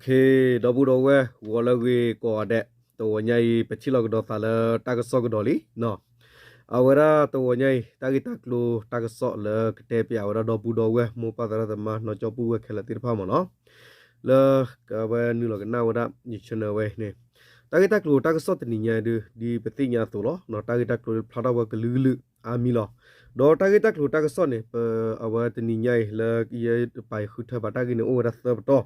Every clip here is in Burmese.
เคดอบูดอเววอลเวกอเดตัวใหญ่ปะชิลอกดอซาลตากซอกดอลิเนาะအဝရตัวใหญ่ตากิตากลูตากซอเลกเตปีอวรดอบูดอเวโมปาตระตมานอจอปูเวเคลติรพามเนาะเลกะเวนูลกนาวดนิชนเวเนตากิตากลูตากซอตนิญาดูดีปฏิญาตุลเนาะตากิตากลูพลาดาวกลืลุอามีลဒေါ်တာဂီတက်လူတက်ဆော့နေပအဝတနိညိုင်လကေပိုင်ခုထဘာတာဂီနေအိုရသဘတော့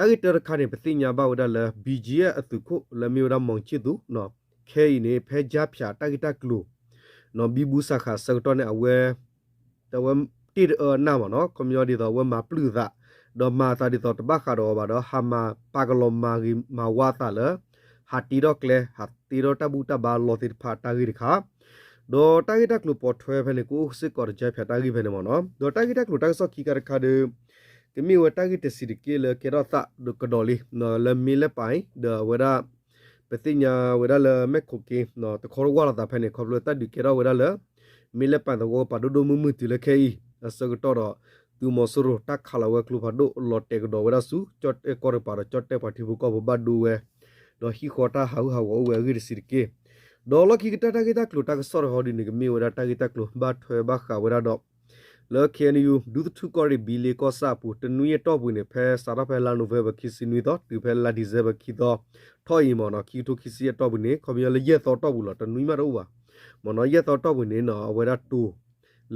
တာဂီတရခါနေပတိညာဘဝဒလဘီဂျီအတုခုလမျိုးရမောင်ချစ်သူနော်ခဲနေဖဲကြဖြာတာဂီတက်ကလူနော်ဘီဘူးစခါစကတော့နေအဝဲတဝမ်တိရနာမနော်ကွန်မြူနီတော့ဝမပလူသာဒေါ်မာတာဒီတော့တဘခါတော့ဘာတော့ဟာမာပါကလောမာဂီမာဝါတာလဟာတီတော့ကလေဟာတီတော့တဘူတဘာလောတိဖာတာဂီခါဒေါ်တာဂီတက်ကလူပေါ်ထွဲဖဲနေကိုစစ်ကော်ကြဖြာတာဂီဖဲနေမနော်ဒေါ်တာဂီတက်လူတက်ဆော့ခီကရခါဒေ ကမီဝတာဂီတစီကေလကေရတာဒကဒိုလီနော်လမီလပိုင်ဒဝရပတိညာဝရလမက်ခိုကေနော်တခေါ်ဝါလာတာဖဲနေခေါ်လို့တတ်ဒီကေရဝရလမီလပိုင်တော့ပါဒိုဒိုမူမူတီလခေအစကတော့သူမဆရတက်ခလာဝကလူဖာဒိုလော်တက်ဒိုဝရဆူချတ်ကောရပါချတ်တက်ပါတီဘူကောဘဒူဝဲတော့ဟီခေါ်တာဟောဟောဝဲဂီစီကေဒေါ်လခိကတတကိတကလုတကဆော်ဟောဒီနေကမီဝရတကိတက လုဘတ်ထွဲဘခါဝရတော့လော်ခဲနီယူဒူတူကော်ရီဘီလေကောဆာပူတနွေတော့ဘူးနေဖဲစာရဖဲလာနိုဗေဘခီစီနွေတော့ဒီဖဲလာဒီဇေဘခီတော့ထော်ယီမော်နော်ခီတိုခီစီရတော့ဘူးနေကွန်ပျူတာရက်တော့တော့ဘူးလားတနွေမတော့ပါမော်နော်ရက်တော့တော့ဘူးနေနော်ဝရတူ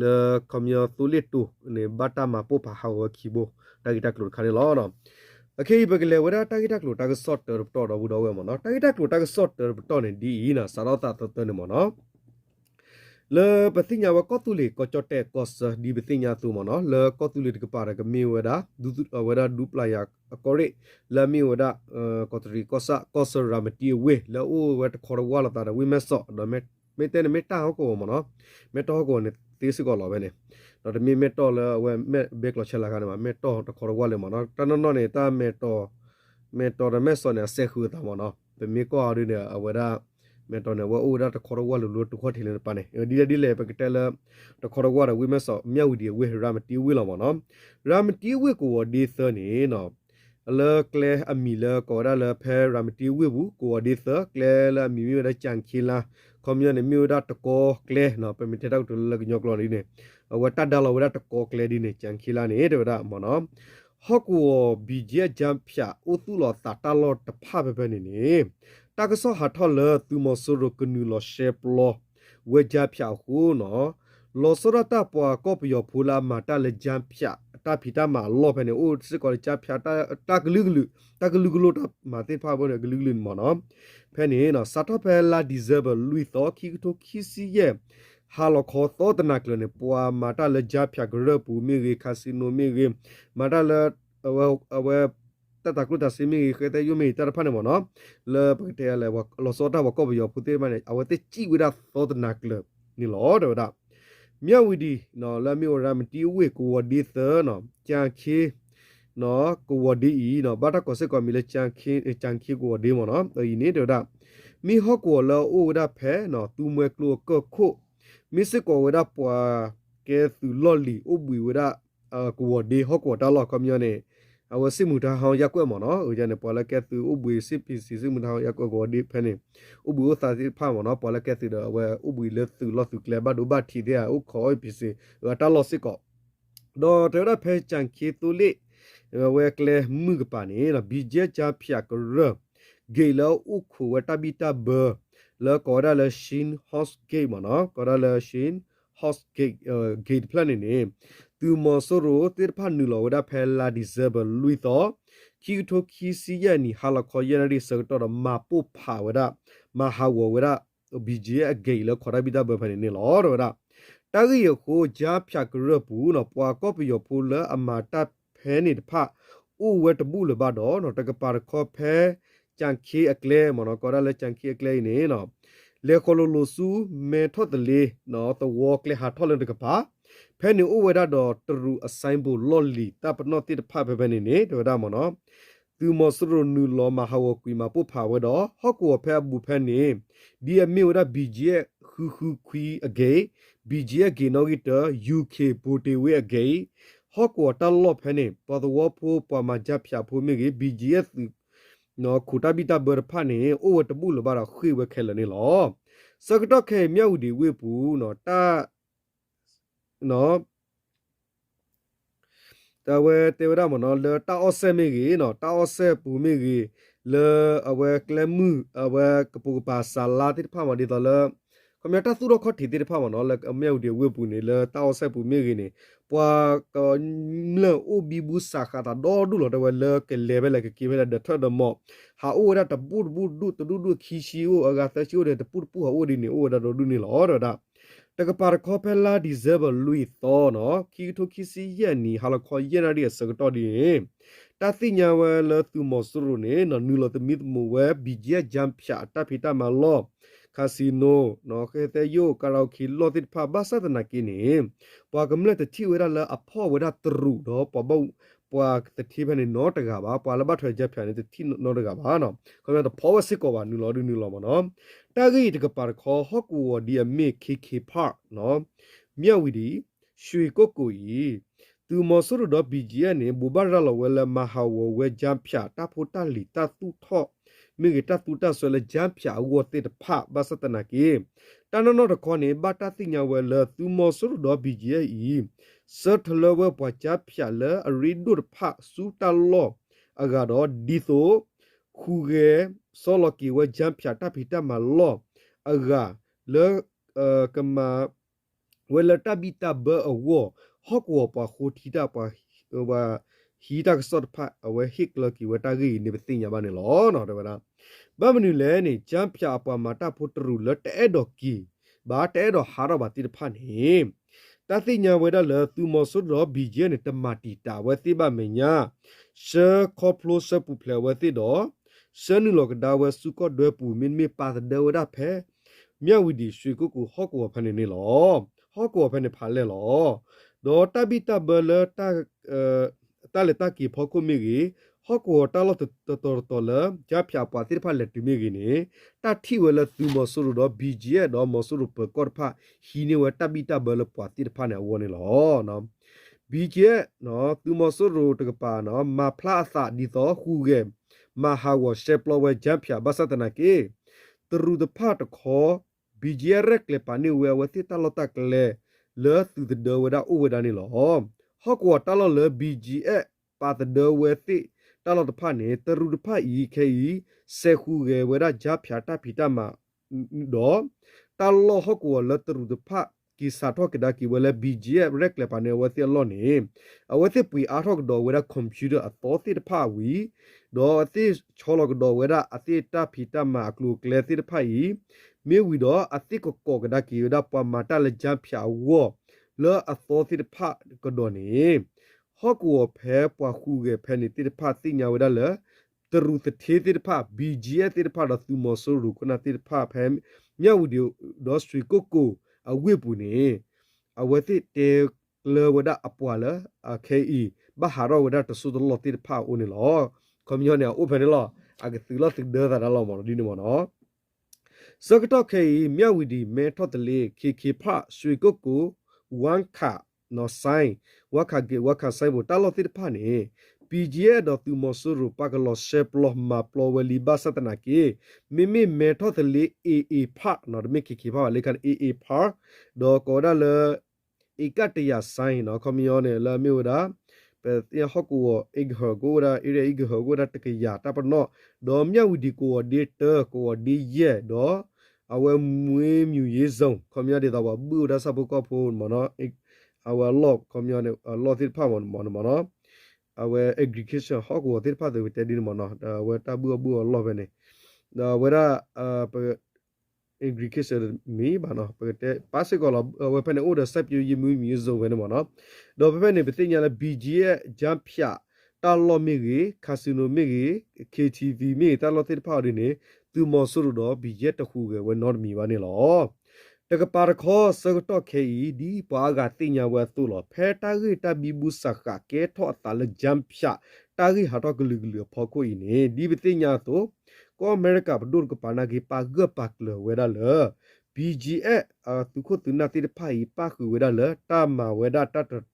လေကွန်ပျူတာတူလီတူနေဘတာမပိုဖာဟောခီဘိုတကိတကလုခါနေလောနော်အခေဘကလေဝရတာဂီတက်လို့တာကဆော့တော်တော်တော်ဘူးတော့ဝဲမနော်တာဂီတက်လို့တာကဆော့တော်တော်နေဒီနာစာတော့တာတော်နေမနော် လေပတိညာဝကောတူလီကောချတဲ့ကောစဒီပတိညာသူမနော်လေကောတူလီတကပါရကမီဝဒါဒူဝဒါဒူပလာယာအကောရိလာမီဝဒါကောတူလီကောဆာကောဆရာမတီဝေလေအိုဝတ်ခေါ်ဝါလာတာဝိမဆော့ဒမေမေတဲမေတာဟောကိုမနော်မေတော့ကိုနေတေးစကောလောပဲနေတော့တမီမေတော့လေဝဲမေဘက်လောချက်လာကနေမှာမေတော့တခေါ်ဝါလေမနော်တနနော်နေတာမေတော့မေတော့ရမေဆော့နေဆက်ခူတာမနော်တမီကောအရင်းနေအဝဒါ မေတော့နေဝအိုဒါတခေါ်ဝါလူလူတခေါ်ထီလေပါနေဒီဒီလေပကတဲလေတခေါ်ဝါဝိမဆော့မြောက်ဒီဝေရာမတီဝေလောမနော်ရာမတီဝေကိုဒီသနေနော်အလကလေအမီလကောရလဖဲရာမတီဝေဘူးကိုဒီသကလေလမီမီရချန်ခီလာကွန်မြူနီမြူဒါတကောကလေနော်ပမီတေတော့တူလကညောကလော်နေနေဝတတလဝဒတကောကလေဒီနေချန်ခီလာနေတဲ့ဒါမနော်ဟော့ကူဘီဂျေဂျမ်ဖြာဥသူလောတာတလောတဖပဲပဲနေနေ တာကဆောဟာထော်လသူမဆူရကနူလောရှေပလောဝေဂျာဖြာဟူနော်လောစရတာပွားကောပယောဖူလာမာတလေဂျမ်ဖြာတာဖီတာမာလောဖနေအိုစစ်ကောဂျာဖြာတာတာဂလူဂလူတာဂလူဂလူတာမာတေဖာဘောဂလူဂလူမနော်ဖဲနေနော်စတ်ဖဲလာဒီဇဘလူီသောခီတိုခီစီရဲ့ဟာလခေါ်သောတနာကလနေပွာမာတာလေဂျာဖြာဂရပူမီရီခါစီနိုမီရီမာတာလေအဝအဝ တတကုတစီမီခေတဲ့ယုမီတရဖာနေမနော်လေပကတဲ့လေဝလောစောတာဝကောဘယောဖူတေမနေအဝတေကြည့်ဝိဒါသောတနာကလနီလောတော့ဒါမြဝီဒီနော်လမျိုးရမတီဝေကိုဝဒီသနော်ကြံခေနော်ကိုဝဒီဤနော်ဘာတာကိုစကောမီလေကြံခေကြံခေကိုဝဒီမနော်ဒီနေတော့ဒါမီဟောကိုလောအိုဒါဖဲနော်သူမွဲကလောကခုမစ်ကောဝဒါပွာကဲသူလော်လီအိုဘွေဝဒါအကိုဝဒီဟောကိုတာလောကမြနေ အဝစစ်မှုတာဟောင်းရက်ွက်မနော်ဦးကျန်ပေါ်လကဲသူဥပွေစစ်ပစ္စည်းစစ်မှုတာဟောင်းရက်ွက်ကိုဒီဖဲနေဥပွေသာစီဖာမနော်ပေါ်လကဲသူတော့ဝဲဥပွေလက်သူလော့သူကလေဘတ်ဒူဘတ်ထီတဲ့ဥခေါ်ပစ္စည်းတာလော့စစ်ကောတော့တဲ့ရဖဲချန်ခီတူလိဝဲကလေမှုကပါနေနော်ဘီဂျေချာဖျက်ကရဂေလောဥခုဝတဘီတာဘလောကောရလရှင်ဟော့စ်ဂေမနော်ကောရလရှင်ဟော့စ်ဂေဂေပလန်နေ သူမဆိုရိုတေဖာနူလောဝဒဖဲလာဒီဇဘလူီတော့ခီတိုခီစီယနီဟာလခေါ်ရရီစကတော့မပုဖာဝဒမဟာဝဝဒဘီဂျီအဂေလခေါ်ရဘီဒါဘဖနေလောရဝဒတာဂီယကိုဂျာဖြတ်ကရပူနော်ပွာကော့ပီယပူလအမာတဖဲနေတဖဥဝတ်တဘူးလဘတော့နော်တကပါခေါ်ဖဲကြန်ခီအကလဲမနော်ကောရလဲကြန်ခီအကလဲနေနော် လေခေါလိုလိုဆူမေထော့တလေနော်တဝေါကလေဟာထော်လန်တကပါဖဲနေဥဝဒတော့တရူအဆိုင်ဘူလော်လီတပနောတိတဖဘဘနေနေတော့ဒါမနော်သူမစရနူလောမဟာဝကွီမပုဖာဝတော့ဟော့ကောဖဲဘူဖဲနေဒီအမေဝဒဘီဂျီခူခူခွီအဂေဘီဂျီအဂေနောဂီတ UK ပိုတေဝေအဂေဟော့ကောတလော့ဖဲနေပေါ်တော့ဖိုးပေါ်မှာကြဖြာဖိုးမိကြီး BGS နော်ခူတာဘီတာဘရဖာနေအိုဝတပူလဘာခွေဝခဲလနေလောစကတော့ခဲမြောက်ဒီဝေပူနော်တာနော်တဝဲတေဝရမနော်လေတာအော့ဆဲမိကြီးနော်တာအော့ဆဲပူမိကြီးလေအဝဲကလမှုအဝဲကပူပါဆာလာတိဖာမဒီတော်လေ ကမြတာသူတော့ခတ်တီတိဖာမနော်လေအမြောက်ဒီဝေပူနေလေတာအော့ဆဲပူမိကြီးနေပွာကလေအိုဘီဘူစာခတာဒေါ်ဒူလောတဝဲလေကလေဘဲလေကကိဘဲလေဒထဒမောဟာအိုရတပူဘူဒူတဒူဒူခီရှီအိုအဂါသချိုတဲ့တပူပူဟာအိုဒီနေအိုဒါဒဒူနေလောရဒါတကပါခေါဖဲလာဒီဇဘလူီသောနော်ခီထိုခီစီယနီဟာလခေါ်ယနာရီစကတော့ဒီတသိညာဝဲလသူမဆူရုနေနော်နူလတမီတမဝဲဘီဂျေဂျမ်ဖြာတဖိတမလော คาสิโนနော်ခဲတဲ့ယိုကာရာခီလောတိဖာဘာသဒနာကိနေပွာကမလက်တတိဝရလာအဖောဝရတရူတော့ပဘောပွာတတိဘနေနောတကပါပွာလဘထွေချက်ဖြာနေတတိနောတကပါနော်ခမတော့ဖောဝစစ်ကောပါနူလောဒူနူလောမနော်တာဂိတကပါခေါ်ဟော့ကူဝဒီအမေခေခေဖာနော်မြဝီဒီရွှေကိုကိုကြီးသူမဆရတော့ဘီဂျီကနေဘူဘာရလဝဲလမဟာဝဝဲဂျမ်ဖြာတာဖိုတာလီတာသူထော့ မိဂတတူတဆွဲလဂျမ်ဖြာဝတ်တဲ့ဖဘာစတနာကေတနနောတခေါနေဘာတာတိညာဝဲလသူမဆရတော့ဘီဂျီအီစတ်လဝဲပွားချဖြာလအရီဒုဖဆူတလောအဂါတော့ဒီသောခုဂေဆောလကီဝဲဂျမ်ဖြာတာဖီတမလောအဂါလေကမဝဲလတဘီတဘအဝဟော့ကောပါခိုတီတာပါ ဝါဟီတာဆော့ဖအဝဲဟစ်လကီဝတာဂီနေပတိညာပါနေလောနော်တဗလားဘာမနူလဲနေဂျမ်ဖြာပါမာတာဖို့တရူလတဲဒေါကီဘာတဲဒေါဟာရဘာတိဖာနေတသိညာဝဲဒါလသူမဆုတော့ဘီဂျီနေတမတီတာဝဲတိပါမညာရှေခေါပလိုဆပူဖလဝဲတိတော့ရှနူလောကဒါဝဲစုကော့ဒွဲပူမင်းမေပါတဲ့ဝဒါဖဲမြဝီဒီရွှေကုကူဟော့ကောဖနေနေလောဟော့ကောဖနေဖာလဲလောဒေါ်တဘီတဘလတာအဲ တာလက်တာကီဖောက်ခုမီကြီးဟော့ကောတာလော့တတော်တော်လကြဖြာပွားတိဖာလက်တူမီကြီးနေတာထီဝဲလသူမဆူတော့ BG ရဲ့တော့မဆူပကော့ဖာဟီနေဝတဘီတဘလပွားတိဖာနေဝနေလောနော် BG နော်သူမဆူရတကပါနော်မဖလာသဒီတော့ခူကဲမဟာဝရှေပလဝဲကြဖြာဘသတနာကေတရူဒဖတ်ခေါ် BG ရက်လေပါနေဝဲဝတိတလောတကလေလေသူဒဝဒဥဝဒနေလော ဟော့ကောတလောလေ BG အပါတဒဝဲတိတလောတဖတ်နေတရူဒဖတ်ဤခေဤဆေခုကေဝဒကြဖြာတဖီတမတော့တလောဟော့ကောလေတရူဒဖတ်ကီစာတော့ကဒါကီဝဲလေ BG ရက်လေပါနေဝတိလောနေအဝတိပူအားတော့တော့ဝဲကွန်ပျူတာအတော်တိတဖတ်ဝီတော့အတိချောလကတော့ဝဲအတိတဖီတမအကလူကလေတိတဖတ်ဤမေဝီတော့အတိကိုကောကဒါကီဒါပမာတလကြဖြာဝ လောအသောတိဖတ်ကဒိုနီဟော့ကောဖဲပွားခုကေဖဲနေတိဖတ်တိညာဝဒလတရူတထေတိဖတ် BGA တိဖတ်တော့သူမဆိုရူကနာတိဖတ်ဖဲမြဝဒီဒေါစထရီကိုကိုအဝိပူနေအဝတိတေလေဝဒအပွာလအခေအီဘဟာရဝဒတဆုဒလောတိဖတ်ဦးနေလောကွန်မြူနီအိုဖဲနေလောအကတိလောတိဒေဒါလောမော်ဒီနေမော်နော်စကတော့ခေမြဝဒီမဲထော့တလေခေခေဖရွှေကိုကို ဝန်ခ no sai waka ge waka sai bo talo tir phane PGA do tu mo suru pakalo sheplo ma plo weli ba satana ke mimi metho thali AA pha no me ki ki pha le kan AA pha do ko da le ikatiya sai no khomyo ne la mi da pe ya hoku wo ig ho go da ire ig ho go da takya ta pa no do mya wi di coordinator coordinator do အဝဲမွေးမြူရေးစုံကွန်မြူနီတီတော့ဘူဒါ စပုကဖို့မနော်အဝဲလော့ကွန်မြူနီလော့တိဖာမမနော်အဝဲ aggregation ဟောက်ကိုတိဖာတဲ့တဲ့ဒီမနော်အဝဲတဘူဘူလော့ပဲနေဒါဝဲရာအ aggregation မီဘာနော်ပတဲ့ပါစကောလဝဲဖက်နေ order set ပြယူမြူစုံပဲနေမနော်တော့ဖက်နေပတိညာလဲ BG ရဲ့ jump ဖြာတာလော်မီကြီးကာစီနိုမီကြီး KTV မီတာလော်တိဖာဒီနေ သူမောဆူတော့ဘီရက်တခုကဝဲနော်မီပါနေလောတကပါရခောစကတော့ခေဤဒီပွားကတင်ညာဝဲသူလောဖဲတာဂိတဘီဘူးစခကဲထော့တလဂျမ်ဖြာတာဂိဟာတော့ဂလူဂလူဖော်ကိုဤနေဒီပတင်ညာတော့ကိုအမေရိကဘဒုကပါနာဂိပါဂပတ်လဝဲဒါလ BGA အသူခုသူနာတိဖိုင်ပါခုဝဲဒါလတာမဝဲဒါတတ်တတ်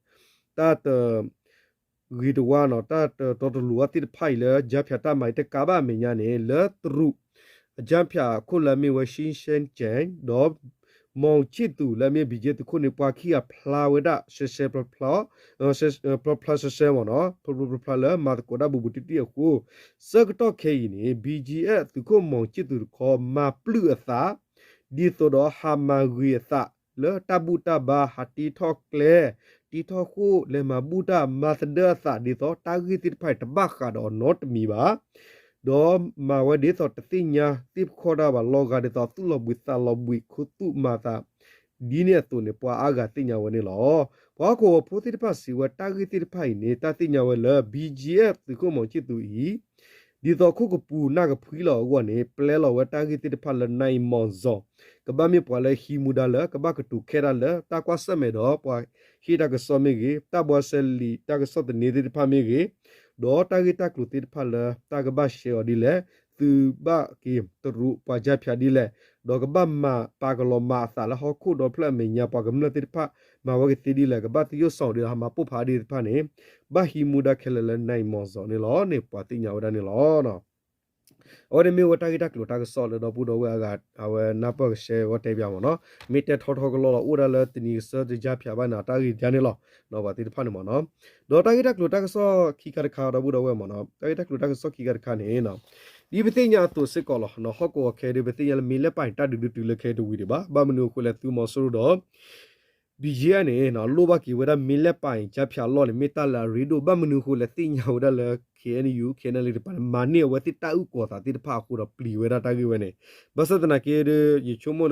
ဂီတဝါနော်တာတော်တော်လူအတိဖိုင်လေဂျပ်ဖြတ်တမိုင်တကဘာမညာနေလေတရုအဂျပ်ဖြာခုလမေဝရှင်းရှန်ကျန်တော့မောင်ချစ်သူလည်းမြေဘီဂျက်တခုနေပွားခီအဖလာဝဒရှေရှေပဖလာရှေပဖလာရှေရှေမနော်ပပပဖလာမာကိုဒါဘူဘူတီတီအခုစကတော့ခေနေ BGF သူခုမောင်ချစ်သူခေါ်မာပလူအသာဒီသောတော့ဟာမာဂီအသာလေတဘူတဘာဟာတီထော့ကလေ တီထော့ခုလေမဘူတာမာသဒသဒီသောတာဂီတိဖိုက်တဘခါတော့ not မီပါဒေါ်မာဝဒီသောတသိညာတိခေါ်တာပါလောကဒီသောသူလဘွိသလဘွိခုတုမာတာဒီနေတုန်ပွာအာဂတိညာဝနေလောဘာကိုဖိုတိတပတ်စီဝတာဂီတိဖိုင်နေတာတိညာဝလ BGF ဒီကိုမောချစ်သူဤ ဒီတော့ခုကပူနာကဖွီလောကောနေပလဲလောဝတာဂီတိဖတ်လနိုင်မွန်ဇောကဘာမြေပွာလဲဟီမူဒါလကဘာကတူခဲရလတာကွာဆမေတော့ပွာဟီတာကစောမေကြီးတဘွာဆယ်လီတာကစောတနေတိဖမေကြီးဒေါ်တာဂီတာကလူတိဖတ်လတာကဘာရှေော်ဒီလေသူဘကေတရူပွာကြဖြာဒီလေဒေါ်ကဘာမပါကလောမာသာလဟခုဒေါ်ဖလက်မညာပွာကမနတိဖတ် မဝကတိဒီလေကဘာတိယဆောင်ဒီဟာမပုဖာဒီဖာနေဘာဟီမူဒါခဲလလနိုင်မောဇောနေလောနေပွာတိညာဝဒနေလောနော်အော်ဒီမေဝတာဂီတာကလိုတာကဆော်လတော့ပူတော့ဝါကအဝနာပတ်ရှဲဝတ်တေပြမနော်မိတက်ထောထောကလောဥရလတနီစတကြဖြာပါနာတာဂီဂျာနေလောနော်ဘာတိဖာနေမနော်ဒေါ်တာဂီတာကလိုတာကဆောခီကရခါတော့ဘူးတော့ဝဲမနော်တာဂီတာကလိုတာကဆောခီကရခါနေနော်ဒီပတိညာတုစစ်ကောလောနော်ဟော့ကောခဲဒီပတိညာမီလက်ပိုင်တတူတူလခဲတူဝီဒီပါဘာမနုခုလက်သူမဆူတော့ ဘီဂျီအနေနော်လိုဘကီဝဒမီလက်ပိုင်ချဖြာလောလေမီတလာရီဒိုဘမနုခုလက်တင်ညာဝဒလ KNU KNL ဒီပါမာနေဝတိတာဥကောတာတိတဖာခုတော့ပလီဝဒတာကိဝနေဘသဒနာကေရချိုမို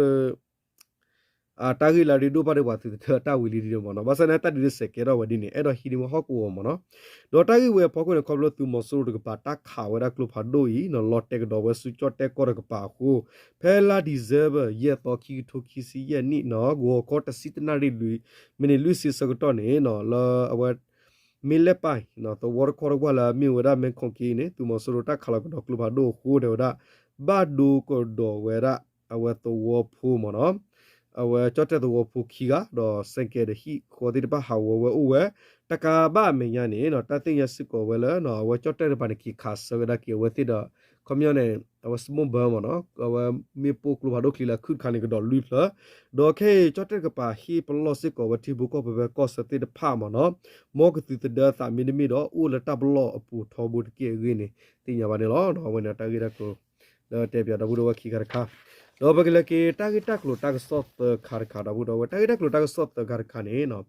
အာတာဂီလာရီဒိုပါရပါသတာဝီလီဒီမနော်ဘာစနာတဒီစကေရောဝဒီနေအဲ့တော့ဟီဒီမဟောကူမနော်ဒေါ်တာဂီဝေဖောက်ကွခေါပလို့သူမဆူဒကပါတာခါဝရကလုဖာဒိုဤနော်လော့တက်တော့ဝဆူချော့တက်ကောရကပါခုဖဲလာဒီဇာဗယေတော့ခီထိုခီစီယနိနော်ဂိုကောတစီတနာရီလူမီနီလူစီစကတော့နေနော်လောအဝတ်မီလက်ပိုင်နော်တော့ဝရခေါ်ကွာလာမီဝရမန်ခွန်ကီနေသူမဆူတာခလာကတော့ကလုဖာဒိုခုဒေဝဒဘာဒူကိုဒိုဝရအဝတ်တော့ဝဖူမနော် အဝဲကြော့တဲ့တော့ဖူခီကတော့စင်ကဲတဟိခေါ်တဲ့ပါဟာဝဝဝတကာဘမင်းရနေတော့တသိရစစ်ကိုဝဲလနော်ဝကြော့တဲ့ပါနခီခါဆရဒကီဝတိတော့ကွန်မြူနေအဝစမဘမနော်အဝမေပိုကလူဘာဒိုကလီလာခုခါနေကတော့လူဖလာဒေါ်ခေကြော့တဲ့ကပါဟီပလောစစ်ကိုဝတိဘူကိုဘဘကောစတိတဖာမနော်မောကတိတဒသမီနမီတော့ဦးလတဘလောအပူထောဘူးတကီရင်းနေတင်ညာပါနေလောတော့ဝနေတာဂီရကိုတော့တဲ့ပြတော့ဘူးတော့ခီကရခါ တော့ဘကလကေတာဂီတက်လို့တာဂဆော့ခါခါတော့ဘူးတော့တာဂီတက်လို့တာဂဆော့ခါခါနေနော်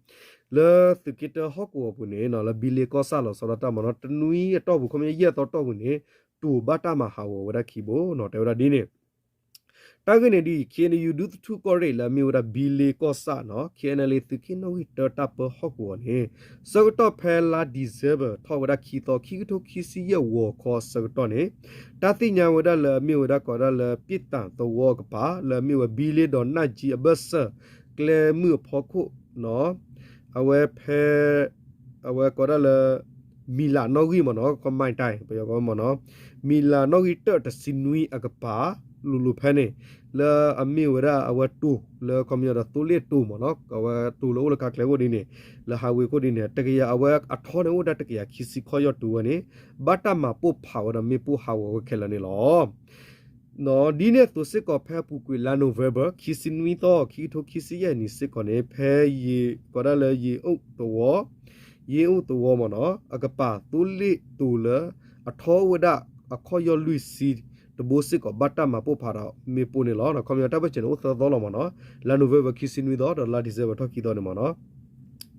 လေသကိတဟော့ကိုဘူးနေနော်လဘီလေကောဆာလို့ဆိုတော့မနော်တနွီတော့ဘူးခမရက်တော့တော့ဘူးနေတူဘတာမဟာဝဝရခီဘောနော်တေဝရဒီနေ တာဂနေဒီ KNU ဒုထုကောရဲလာမီဝရဘီလေကောဆာနော် KNL သကိနဝီတတာပဟော့ကိုနေစကတော့ဖဲလာဒီဇေဘထောဝရခီတော့ခီတိုခီစီယဝခောစကတော့နေတာတိညာဝဒလာမီဝရကောရလာပိတန်တော့ကပါလာမီဝဘီလေတော့နတ်ကြီးအဘဆကလေမှုဖောခုနော်အဝဲဖဲအဝဲကောရလာမီလာနော်ဂီမနော်ကမိုင်တိုင်ပြောကောမနော်မီလာနော်ဂီတတစင်နွီအကပါ လူလူဖဲနေလာအမီဝရအဝတူလာကွန်မြူတာတူလက်တူမနော်ကဝတူလို့လကကလေဝဒီနေလာဟာဝေကိုဒီနေတကရအဝအထောနေဝဒတကရခီစီခေါ်ရတူဝနေဘတ်တမပုဖာဝရမေပူဟာဝခဲလနေလောနော်ဒီနေ့သူစစ်ကောဖဲပူကွေလာနိုဗ ెంబర్ ခီစင်ဝီတော့ခီထိုခီစီရဲ့နိစစ်ကောနေဖဲရီကောရလေရီအုတ်တော့ယေဥတဝမနောအကပါတူလီတူလအထောဝဒအခေါ်ယလူစီ တဘိုစစ်ကဘတ်တမပို့ဖာတော့မေပိုနေလောနော်ကွန်ပျူတာဘချင်ဥသသောလောမနော်လာနိုဗေဘခီစင်ဝီတော့လာဒီဇေဘထော်ကီတော့နေမနော်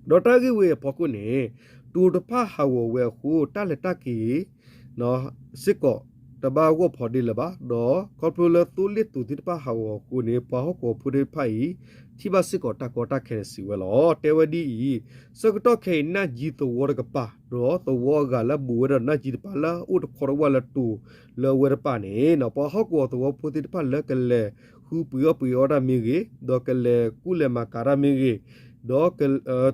ဒေါ်တာဂီဝေပကုနေတူတဖဟာဝဝဲခုတက်လက်တက်ကီနော်စစ်ကော တဘာကိုဖော်ဒီလပါဒေါ်ကော်ပိုလာတူလီတူတိတဖဟာဝခုနေပါဟကိုဖူဒီဖိုင်ချိဘစစ်ကောတကောတခဲစီဝဲလောတေဝဒီစကတော့ခဲနဂျီတဝရကပါရောတဝကလဘူရနဂျီပါလာဥတခေါ်ဝလတူလောဝရပါနေနော်ပဟကောတဝပူတိပါလကလေဟူပူယပူယရမီဂေဒေါကလေကုလေမကာရမီဂေ ဒေါက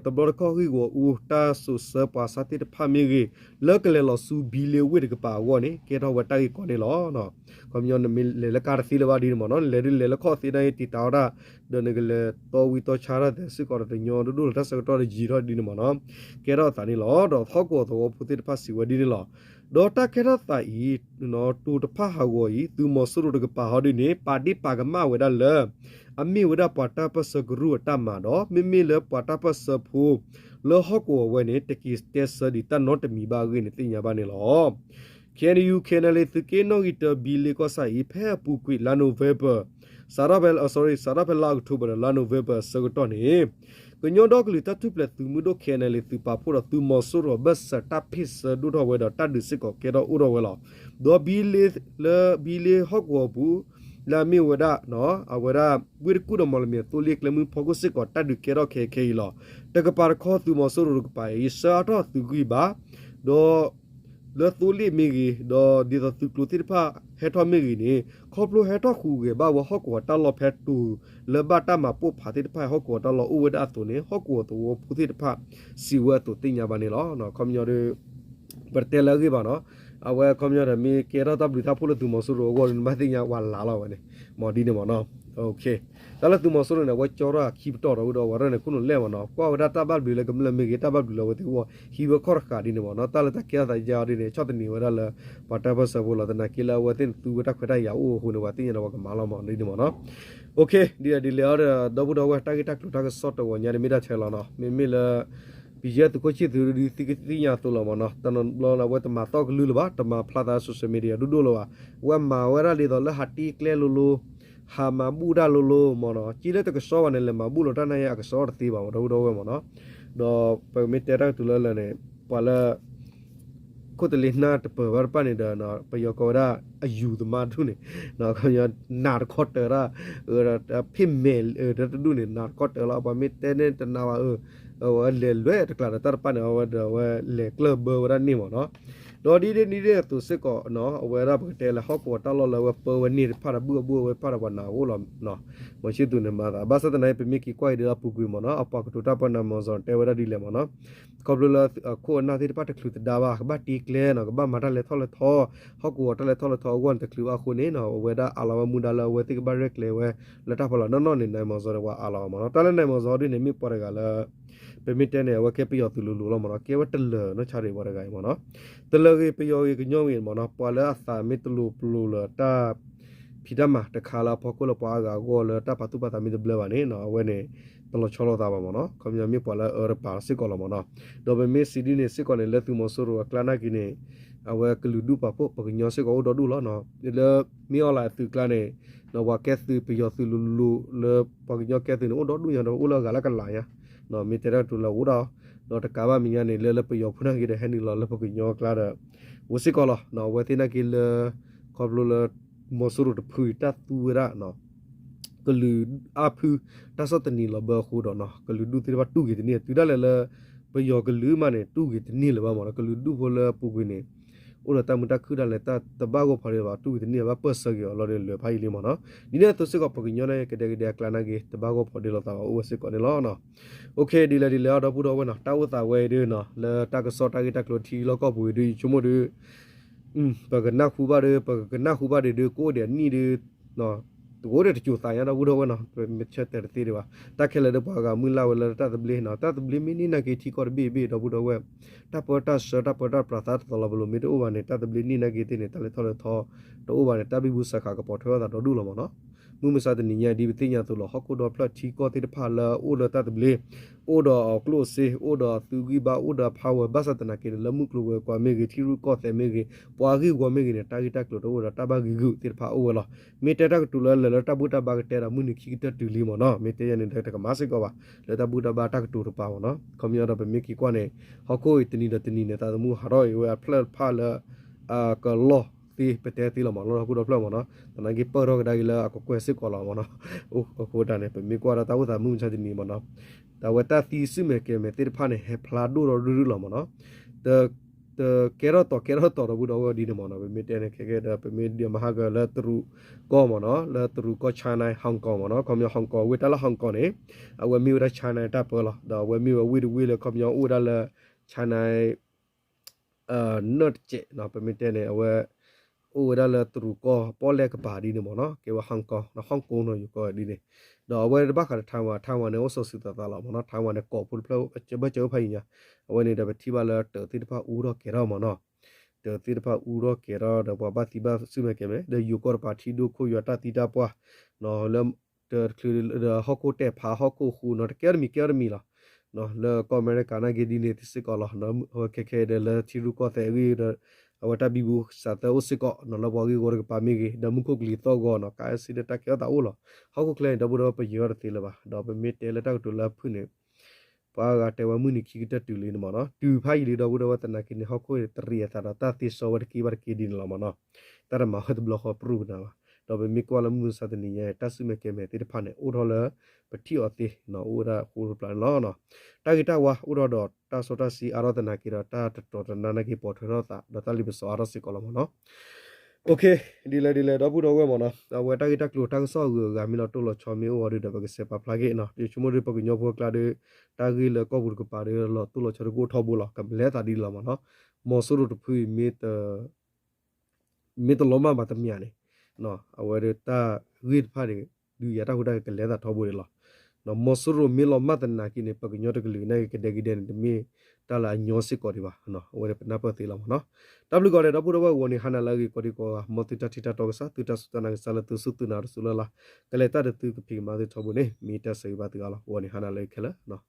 တဘရခေါဂီကိုဦးတာဆူဆပါစတိတဖမီဂီလကလေလဆူဘီလေဝိတကပါဝနေကေတော့ဝတိုင်ကောနေလောနော်ကွန်မြွန်မီလေလကာစီလဝဒီမနော်လေလေလခေါစီတိုင်းတီတာရာဒနဂလေတော်ဝီတော်ချာရတဲ့စကောတဲ့ညောဒူတဆကတော့ဂျီရောဒီမနော်ကေတော့တာနေလောတော့ဖောက်ကောတော့ဖုတိတဖစီဝဒီနေလော ဒေါ်တာခေရတာဤနော်တူတဖဟာဝီသူမဆူရတကပါဟောဒီနေပါတိပါကမဝဒလအမီဝဒပတာပစဂရုတမတော့မိမိလပတာပစဖူလောဟကောဝနေတကီတက်ဆဒီတနောတမီဘာဂိနေတင်ညာပါနေလော can you can le tike no git bi le ko sa i phe pu kwi la november sarabel oh sorry sarabel la october la november so to ni ကညောတော့ကလတတုပလက်သူမှုတော့ခဲနယ်လေသူပါဖို့တော့သူမော်ဆိုတော့ဘတ်စတာဖစ်ဒူတော့ဝဲတော့တတ်ဒစစ်ကိုကဲတော့ဥတော့ဝဲလောဒေါ်ဘီလေလေဘီလေဟော့ကောဘူးလာမီဝဒနော်အဝရဝိရကုဒမလမီတိုလီကလမှုဖောကစစ်ကိုတတ်ဒကဲတော့ခဲခဲလောတကပါခေါ်သူမော်ဆိုရကပါယစာတော့သူကြီးပါဒေါ် လေတူလီမီဂီဒေါ်ဒီတော့သူကလူတိဖာဟက်တော်မီဂီနေခေါပလိုဟက်တော်ခုကေဘာဝဟော့ကောတလောဖက်တူလေဘတာမပုဖာတိတဖာဟော့ကောတလောဥဝဒအတုနေဟော့ကောတူဖုတိတဖာစီဝတ်တူတင်ညာပါနေလောနော်ကွန်မြူရပရတဲလာကြီးပါနော်အဝဲကွန်မြူရမီကေရတာဘလီတာဖုလတူမဆူရောဂောမတင်ညာဝါလာလောပဲနေမော်ဒီနေမော်နော် okay tala tumo soro na wachora keep to ro do warane kuno lema no kwa da tabal bi le gamle me ge tabal bi lo wati wo hi wo khor kha dine wo no tala ta kya da ja dine chot ni wo da la pata ba sa bola na kila watin tu ta khata ya o hu no watin na wa ga mala ma ni dimo no okay dia di le ar da bu da wa ta ge tak tu ta ge sot wo nya mi da chela no mi mi la ီရတကိုချစ်သူဒီတိကတိညာတလမနတနလောလာဝတ်မာတော့လူလဘတမဖလာတာဆိုရှယ်မီဒီယာဒူဒူလောဝမ်မာဝရလီတော့လဟတီကလေလူလူ ဟာမဘူဒါလိုလိုမော်နော်ကြီးလက်တကစောဝနဲ့လည်းမဘူလို့တန်းနေရကစောတည်ပါမတော့တော့ဝဲမော်နော်တော့ပမီတရတူလလနဲ့ပလာကိုတလီနာတပဝရပနေဒနော်ပယောကောရာအယူသမားသူနေနော်ခရနာခေါ်တရာဖိမဲလတတူနေနာခေါ်တလာပမီတဲနေတနာဝအဝလေလွဲတကလာတရပနေဝဒဝလေကလဘဝရနေမော်နော် တော့ဒီဒီနေတဲ့သူစစ်ကောနော်အဝဲရပကတဲလဟောက်ကောတလောလဝပဝနီဖာရဘူဘူဝဖာရဝနာဝလောနော်မရှိသူနေမှာဘာစတနိုင်ပမီကီကွိုင်ဒပူကွေမနော်အပကတူတာပနမောဇွန်တဲဝရဒီလေမနော်ကောဘလလခိုနာတိပတ်တခလူတဒါဘာဘာတီကလဲနော်ဘာမတာလေထောလေထောဟောက်ကောတလေထောလေထောဝန်တခလူအခုနေနော်ဝဲဒါအလာဝမူဒါလဝဲတိကဘရက်လေဝဲလတာဖလာနော်နော်နေနိုင်မောဇောဝါအလာမနော်တလဲနိုင်မောဇောဒီနေမိပေါ်ရကလာပမီတဲနေဝကပြရသူလူလူလောမနော်ကေဝတလ နော်ချာရီပေါ်ရကမနော်တလကေပယောကေညောင်းရင်မနော်ပွာလာသာမီတလူပလူလတာဖိဒမတခါလာဖောကုလပွားကကိုလတာပတုပတာမီဒဘလဝနေနော်ဝဲနေတလချောလောတာပါမနော်ကွန်မြူမီပွာလာအရပါစစ်ကောလမနော်ဒေါ်ဘမီစီဒီနေစစ်ကောနေလက်သူမဆိုရကလနာကိနေအဝဲကလူဒူပပိုပကညောစစ်ကောဒေါ်ဒူလောနော်လေမီအလာသူကလနေနော်ဝါကဲသူပယောသူလူလူလေပကညောကဲသူနော်ဒေါ်ဒူရတော့ဦးလောကလာကလာယာ နော်မီတရတူလောဦးတော့တော့တကားမမီညာနေလဲလဲပယောဖနာကြီးတဲ့ဟန်နီလောလဲပကညောကလာတဲ့ဝစီကောလောနော်ဝဲတင်နာကီလခေါပလိုလမောဆူရတဖူတတူရနော်ကလူအဖူတဆတနီလဘခုတော့နော်ကလူဒူတိဘတူကြီးတနီတူတယ်လဲပယောကလူမနဲ့တူကြီးတနီလဘမောကလူဒူဖိုလပူကွင်းနေ ဥရတမတခုဒလည်းတတဘာကိုဖရဲပါတူဒီနေပါပတ်စကြော်လော်လေဖိုင်လီမနော်ဒီနေ့သစကပကညနေကတဲ့ကတဲ့ကလနာကြီးတဘာကိုဖရဲလောတာဥဝစကောနေလောနော်โอเคဒီလေဒီလေတော့ပူတော့ဝဲနော်တာဝတာဝဲဒီနော်လေတကစောတကတကလို့ထီလောကပူဒီချုံမဒီอืมပကနာခုပါရပကနာခုပါရဒီကိုတဲ့နီဒီနော် ကိုတဲ့ချူဆိုင်ရတော့ဘူးတော့ဝနော်မချက်တဲ့တီးတယ်ပါတက်ခဲလေတော့ပါကမူလာဝဲတတ်တဘလီနော်တတ်တဘလီမီနီနာကေတီကောဘီဘီတော့ဘူးတော့ဝဲတပေါ်တဆတပေါ်တပရသတ်တော်လဘလိုမီတော့ဘာနေတတ်တဘလီနီနာကေတီနေတလေထော်လေထောတော့ဘာနေတဘီဘူးစခါကပေါ်ထွေးတာတော့ဒူလောမနော် မူမစတဲ့ညဒီပတိညာတို့လဟကုတော့ဖလတ်ချီကောတိတဖလာအိုဒတတ်တဘလီအိုဒကလိုစီအိုဒသူဂီဘာအိုဒဖာဝဘစတနာကေလမှုကလိုဝဲကွာမေဂီတီရူကောတဲ့မေဂီပွာဂီကွာမေဂီနေတာဂီတက်လို့တော့တဘဂီဂူတိဖာအိုဝလာမေတတက်တူလလလတဘူတဘကတဲရမူနိခိတတူလီမနော်မေတရနေတဲ့တကမစစ်ကောပါလတဘူတဘတက်တူပါမနော်ကွန်မြူတာပဲမေကီကွာနေဟကိုတနီတနီနေတာမှုဟာရောဝဲဖလက်ဖာလာအာကလော တီပတဲတီလမလောခုတော့ဖလမနော်တနကြီးပေါ်တော့ဒါကြီးလာအကွယ်စစ်ကောလာမနော်အိုခိုတာနေပမေကွာတာဝတာမှုချတဲ့နီမနော်ဒါဝတာတီစုမေကေမေတေဖာနေဟဖလာဒိုရရူလမနော်တ the kero to kero to bu do di mo no me te ne ke ke da pe me di ma ha ga la tru ko mo no la tru ko china hong kong mo no ko myo hong kong we ta la hong kong ne a we mi ra china ta po la da we mi we we le ko myo u da la china အာနော့ချေနော်ပမီတဲနေအဝဲ အိုဒါလာထရူကောပေါ်လက်ကပါဒီနေမနော်ကေဝဟန်ကောနော်ဟန်ကုန်းနော်ယူကောဒီနေတော့အဝဲတပတ်ခါထိုင်ဝါထိုင်ဝါနေအဆောစစ်တာလာမနော်ထိုင်ဝါနေကောပူပလောချဘချေဖိုင်ညာအဝဲနေတဲ့တိပါလာတတိတပါဦးတော့ကေရောမနော်တတိတပါဦးတော့ကေရောတော့ဘာတိပါစုမကေမဲဒေယူကောပါတီဒိုခိုယတာတိတာပွားနော်လမ်တကလဟကိုတဲဖာဟကိုခူနော်ကဲမီကဲမီလားနော်လေကောမရကနာဂေဒီနေတိစကောလာနော်ဟိုခေခေဒလေချီရူကောတဲ့ဝီအဝတာဘီဘူစာတဥစကောနော် လဘောဂီဂောရကပါမီဂီဒမှုခုကလီတော့ကောနော်ကာစီဒတာကေတာဦးလောဟောက်ခုကလဲဒဘူတော့ပယောရတိလပါတော့ပမီတဲလတောက်တူလာဖုနေပါကတဲဝမှုနိခိကတတူလင်းမနော်တူဖိုင်လီတော့ဘူတော့တနာကိနေဟောက်ခုတရီယာတာတာတိဆောဝရကီဝရကီဒီနလမနော် တရမဟတ်ဘလခပရူနာတော့ပမီကွာလမှုစတဲ့နေရတဆုမကေမဲတိတဖာနေဦးတော်လပတိအတိနော်ဦးရာဟူပလန်လောနော်တာဂီတာဝါဥရဒတာဆိုတာစီအာရဒနာကီရတာတော်တနာနကီပေါ်ထရတာဒတလီဘဆောအာရစီကောလမနော်โอเคဒီလေဒီလေတော့ဘူးတော့ဝဲမနော်ဝဲတာဂီတာကလိုတာဆောဂူဂါမီနော်တိုလချောမီဝရဒဘကစေပါဖလာဂေနော်ဒီချမိုရပကညောဘကလာဒေတာဂီလေကောဘူကပါရလောတိုလချောကိုထောဘူလောကဘလဲတာဒီလောမနော်မောဆူရတဖူမီတမီတလောမမတမီယာနေ နော်အဝဲတာဂီဖာဒီဒီရတာဟူတာကလဲတာထောဘူလောနော်မောဆူရမီလောမတနာကိနေပကညောတကလူနေကဒေဂီဒန်မီတာလာညောစစ်ကောဒီပါနော်ဝဲနပတိလောမနော် W ကောတဲ့တော့ပူတော့ဝနီဟနာလာဂီကိုဒီကောမတိတတိတတော့ကစားတူတစတနာဆလတုစုတနာရဆူလာကလေတာတူကပိမာဒီထဘုနေမီတဆေဘာတီကလာဝနီဟနာလေခလာနော်